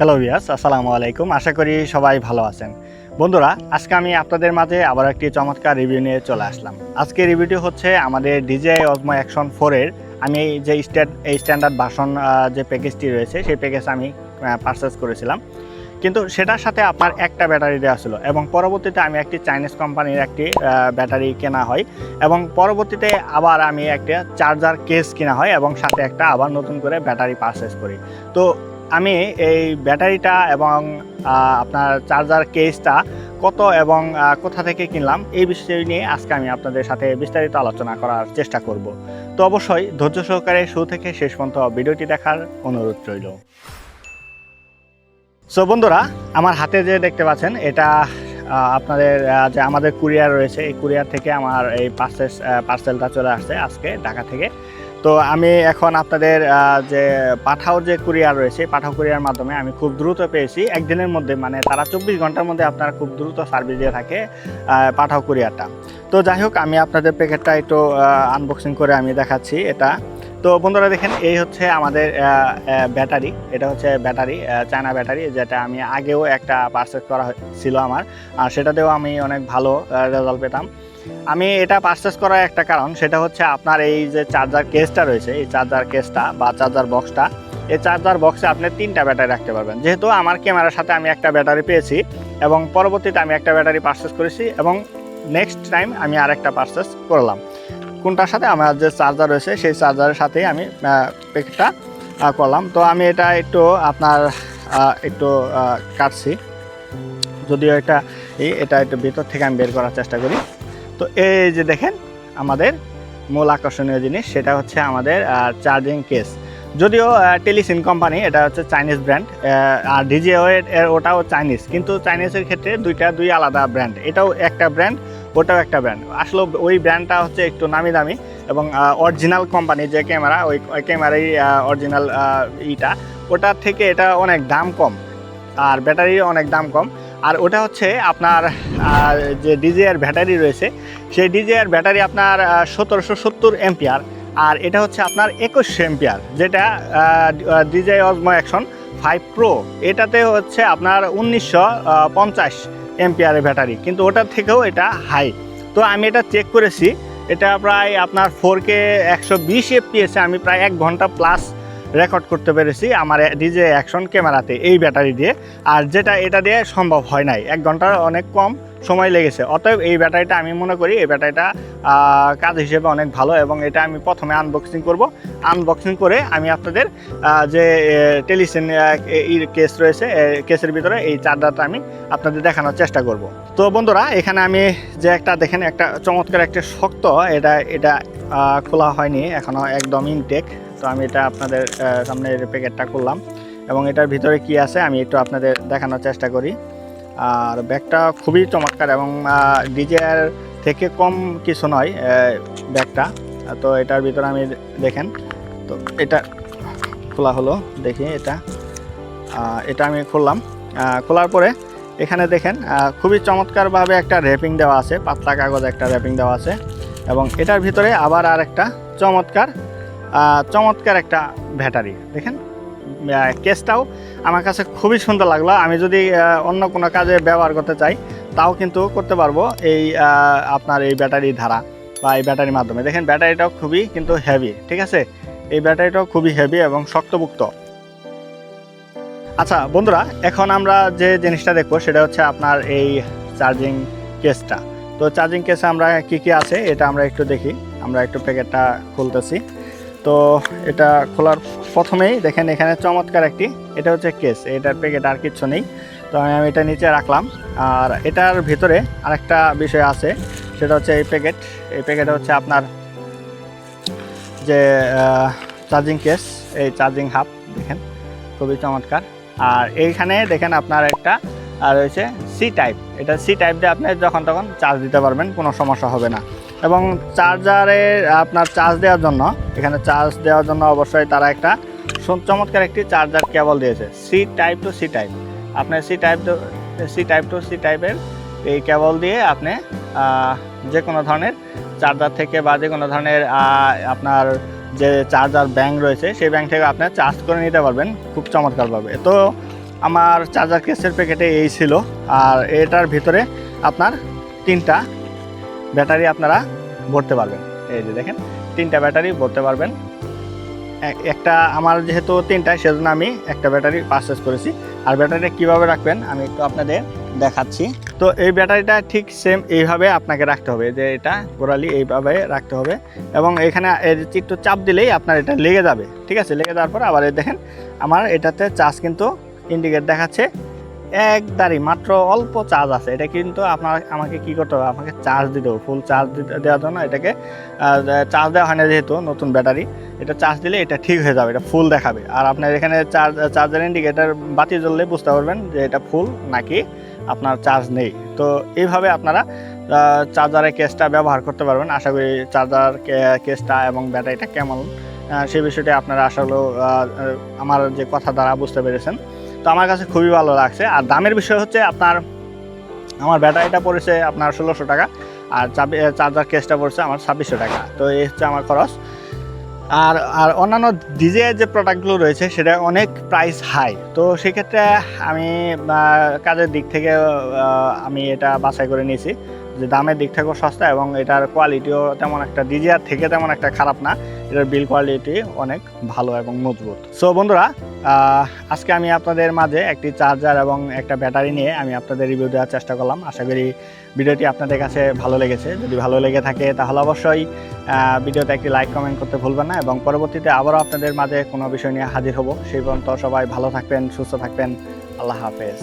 Hello ভিয়াস আসসালামু আলাইকুম। আশা করি সবাই ভালো আছেন। বন্ধুরা, আজকে আমি আপনাদের মাঝে আবার একটি চমৎকার রিভিউ নিয়ে চলে আসলাম। আজকে রিভিউটি হচ্ছে আমাদের ডিজিআই অজমো অ্যাকশন ফোরের আমি যে স্ট্যান্ড এই স্ট্যান্ডার্ড ভাষণ যে প্যাকেজটি রয়েছে, সেই প্যাকেজ আমি পারচেস করেছিলাম। কিন্তু সেটার সাথে আপনার একটা ব্যাটারি দেওয়া ছিল এবং পরবর্তীতে আমি একটি চাইনিজ কোম্পানির একটি ব্যাটারি কেনা হয় এবং পরবর্তীতে আবার আমি একটা চার্জার কেস কেনা হয় এবং সাথে একটা আবার নতুন করে ব্যাটারি পারচেস করি। তো আমি এই ব্যাটারিটা এবং আপনার চার্জার কেসটা কত এবং কোথা থেকে কিনলাম এই বিষয় নিয়ে আজকে আমি আপনাদের সাথে বিস্তারিত আলোচনা করার চেষ্টা করব। তো অবশ্যই ধৈর্য সহকারে শুরু থেকে শেষ পর্যন্ত ভিডিওটি দেখার অনুরোধ রইল। সো বন্ধুরা, আমার হাতে যে দেখতে পাচ্ছেন, এটা আপনাদের যে আমাদের কুরিয়ার রয়েছে, এই কুরিয়ার থেকে আমার এই পার্সেস পার্সেলটা চলে আসছে আজকে ঢাকা থেকে। তো আমি এখন আপনাদের যে পাঠাও যে কুরিয়ার রয়েছে পাঠাও কুরিয়ার মাধ্যমে আমি খুব দ্রুত পেয়েছি। একদিনের মধ্যে মানে তারা চব্বিশ ঘণ্টার মধ্যে আপনারা খুব দ্রুত সার্ভিস দিয়ে থাকে পাঠাও কুরিয়ারটা। তো যাই হোক, আমি আপনাদের প্যাকেটটা একটু আনবক্সিং করে আমি দেখাচ্ছি এটা। তো বন্ধুরা দেখেন, এই হচ্ছে আমাদের ব্যাটারি। এটা হচ্ছে ব্যাটারি চায়না ব্যাটারি, যেটা আমি আগেও একটা পারচেস করা ছিল আমার। আর সেটাতেও আমি অনেক ভালো রেজাল্ট পেতাম। আমি এটা পারচেস করার একটা কারণ, সেটা হচ্ছে আপনার এই যে চার্জার কেসটা রয়েছে, এই চার্জার কেসটা বা চার্জার বক্সটা এই চার্জার বক্সে আপনি তিনটা ব্যাটারি রাখতে পারবেন। যেহেতু আমার ক্যামেরার সাথে আমি একটা ব্যাটারি পেয়েছি, এবং পরবর্তীতে আমি একটা ব্যাটারি পারচেস করেছি, এবং নেক্সট টাইম আমি আরেকটা পারচেস করলাম। কোনটার সাথে? আমার যে চার্জার রয়েছে, সেই চার্জারের সাথেই আমি প্যাকেটটা করলাম। তো আমি এটা একটু আপনার একটু কাটছি। যদিও এটা, এই, এটা একটু ভিতর থেকে আমি বের করার চেষ্টা করি। তো এই যে দেখেন, আমাদের মূল আকর্ষণীয় জিনিস, সেটা হচ্ছে আমাদের চার্জিং কেস যদিও টেলিসিন কোম্পানি এটা হচ্ছে চাইনিজ ব্র্যান্ড আর ডিজিও এর ওটাও চাইনিজ কিন্তু চাইনিজের ক্ষেত্রে দুইটা, দুই আলাদা ব্র্যান্ড এটাও একটা ব্র্যান্ড ওটাও একটা ব্র্যান্ড আসলে ওই ব্র্যান্ডটা হচ্ছে একটু নামি দামি এবং অরিজিনাল কোম্পানি যে ক্যামেরা ওই ক্যামেরাই অরিজিনাল ইটা ওটার থেকে এটা অনেক দাম কম আর ব্যাটারির অনেক দাম কম। আর ওটা হচ্ছে আপনার যে ডিজিআর ব্যাটারি রয়েছে, সেই ডিজিআর ব্যাটারি আপনার সতেরোশো সত্তর এম্পিয়ার আর এটা হচ্ছে আপনার একুশশো এম্পিয়ার যেটা DJI Osmo action five pro এটাতে হচ্ছে আপনার উনিশশো পঞ্চাশ এম্পিয়ারের ব্যাটারি, কিন্তু ওটার থেকেও এটা হাই তো আমি এটা চেক করেছি, এটা প্রায় আপনার ফোর কে একশো বিশ এফপিএসে আমি প্রায় এক ঘণ্টা প্লাস রেকর্ড করতে পেরেছি আমার ডিজে অ্যাকশন ক্যামেরাতে এই ব্যাটারি দিয়ে। আর যেটা এটা দিয়ে সম্ভব হয় নাই। এক ঘণ্টার অনেক কম সময় লেগেছে। অতএব এই ব্যাটারিটা আমি মনে করি এই ব্যাটারিটা কাজ হিসেবে অনেক ভালো এবং এটা আমি প্রথমে আনবক্সিং করব। আনবক্সিং করে আমি আপনাদের যে টেলিসিন কেস রয়েছে কেসের ভিতরে এই চার্জারটা আমি আপনাদের দেখানোর চেষ্টা করব। তো বন্ধুরা, এখানে আমি যে একটা, দেখেন একটা চমৎকার একটা শক্ত, এটা এটা খোলা হয়নি এখনও একদম ইনটেক তো আমি এটা আপনাদের সামনে প্যাকেটটা করলাম, এবং এটার ভিতরে কি আছে আমি একটু আপনাদের দেখানোর চেষ্টা করি। আর ব্যাগটা খুবই চমৎকার এবং ডিজের থেকে কম কিছু নয় ব্যাগটা। তো এটার ভিতরে আমি দেখেন, তো এটা খোলা হলো, দেখি এটা। এটা আমি খুললাম। খোলার পরে এখানে দেখেন খুবই চমৎকারভাবে একটা র্যাপিং দেওয়া আছে, পাতলা কাগজ একটা র্যাপিং দেওয়া আছে। এবং এটার ভিতরে আবার আর একটা চমৎকার চমৎকার একটা ব্যাটারি। দেখেন কেসটাও আমার কাছে খুবই সুন্দর লাগল। আমি যদি অন্য কোনো কাজে ব্যবহার করতে চাই, তাও কিন্তু করতে পারব এই আপনার এই ব্যাটারি ধারা বা এই ব্যাটারির মাধ্যমে। দেখেন, ব্যাটারিটাও খুবই কিন্তু হেভি ঠিক আছে? এই ব্যাটারিটাও খুবই হেভি এবং শক্তপোক্ত আচ্ছা বন্ধুরা, এখন আমরা যে জিনিসটা দেখব, সেটা হচ্ছে আপনার এই চার্জিং কেসটা তো চার্জিং কেসে আমরা কি কি আছে, এটা আমরা একটু দেখি। আমরা একটু প্যাকেটটা খুলতেছি। তো এটা খোলার প্রথমেই দেখেন এখানে চমৎকার একটি, এটা হচ্ছে কেস, এটার প্যাকেট আর কিচ্ছু নেই। তো আমি এটা নিচে রাখলাম। আর এটার ভিতরে আরেকটা বিষয় আছে, সেটা হচ্ছে এই প্যাকেট এই প্যাকেটে হচ্ছে আপনার যে চার্জিং কেস এই চার্জিং হাব দেখেন, খুবই চমৎকার। আর এইখানে দেখেন আপনার একটা, আর রয়েছে সি টাইপ এটা সি টাইপ দিয়ে আপনি যখন তখন চার্জ দিতে পারবেন, কোনো সমস্যা হবে না। এবং চার্জারে আপনার চার্জ দেওয়ার জন্য, এখানে চার্জ দেওয়ার জন্য অবশ্যই তারা একটা চমৎকার একটি চার্জার কেবল দিয়েছে। C type to C type আপনি C type to C type to C টাইপের এই কেবল দিয়ে আপনি যে কোনো ধরনের চার্জার থেকে বা যে কোনো ধরনের আপনার যে চার্জার ব্যাংক রয়েছে, সেই ব্যাংক থেকে আপনি চার্জ করে নিতে পারবেন খুব চমৎকারভাবে। তো আমার চার্জার কেসের প্যাকেটে এই ছিল। আর এটার ভিতরে আপনার তিনটা ব্যাটারি আপনারা ভরতে পারবেন। এই যে দেখেন, তিনটা ব্যাটারি ভরতে পারবেন। একটা আমার যেহেতু তিনটা সেজন্য আমি একটা ব্যাটারি পারচেস করেছি। আর ব্যাটারিটা কীভাবে রাখবেন, আমি একটু আপনাদের দেখাচ্ছি। তো এই ব্যাটারিটা ঠিক সেম এইভাবে আপনাকে রাখতে হবে। যে এটা গোড়ালি এইভাবে রাখতে হবে। এবং এখানে একটু চাপ দিলেই আপনার এটা লেগে যাবে। ঠিক আছে? লেগে যাওয়ার পর আবার দেখেন, আমার এটাতে চার্জ কিন্তু ইন্ডিকেট দেখাচ্ছে। এক দাঁড়ি, মাত্র অল্প চার্জ আছে। এটা কিন্তু আপনার, আমাকে কি করতে হবে? আমাকে চার্জ দিতে হবে। ফুল চার্জ দিতে, দেওয়ার জন্য এটাকে চার্জ দেওয়া হয় না যেহেতু নতুন ব্যাটারি। এটা চার্জ দিলে এটা ঠিক হয়ে যাবে, এটা ফুল দেখাবে। আর আপনার এখানে চার্জ চার্জার ইন্ডিকেটার বাতি জ্বললে বুঝতে পারবেন যে এটা ফুল নাকি আপনার চার্জ নেই। তো এইভাবে আপনারা চার্জারের কেসটা ব্যবহার করতে পারবেন। আশা করি চার্জার কেসটা এবং ব্যাটারিটা কেমন সেই বিষয়টি আপনারা আসলে আমার যে কথা দ্বারা বুঝতে পেরেছেন। তো আমার কাছে খুবই ভালো লাগছে। আর দামের বিষয় হচ্ছে আপনার, আমার ব্যাটারিটা পড়েছে আপনার ষোলোশো টাকা, আর চার্জার কেসটা পড়ছে আমার ছাব্বিশশো টাকা। তো এই হচ্ছে আমার খরচ। আর আর অন্যান্য ডিজে যে প্রোডাক্টগুলো রয়েছে, সেটা অনেক প্রাইস হাই তো সেক্ষেত্রে আমি কাজের দিক থেকে আমি এটা বাছাই করে নিয়েছি। যে দামের দিক থেকেও সস্তা এবং এটার কোয়ালিটিও তেমন একটা ডিজিআর থেকে তেমন একটা খারাপ না। এটার বিল কোয়ালিটি অনেক ভালো এবং মজবুত। সো বন্ধুরা আজকে আমি আপনাদের মাঝে একটি চার্জার এবং একটা ব্যাটারি নিয়ে আমি আপনাদের রিভিউ দেওয়ার চেষ্টা করলাম। আশা করি ভিডিওটি আপনাদের কাছে ভালো লেগেছে। যদি ভালো লেগে থাকে, তাহলে অবশ্যই ভিডিওতে একটি লাইক কমেন্ট করতে ভুলবেন না এবং পরবর্তীতে আবারও আপনাদের মাঝে কোনো বিষয় নিয়ে হাজির হব। সেই পর্যন্ত সবাই ভালো থাকবেন, সুস্থ থাকবেন। আল্লাহ হাফেজ।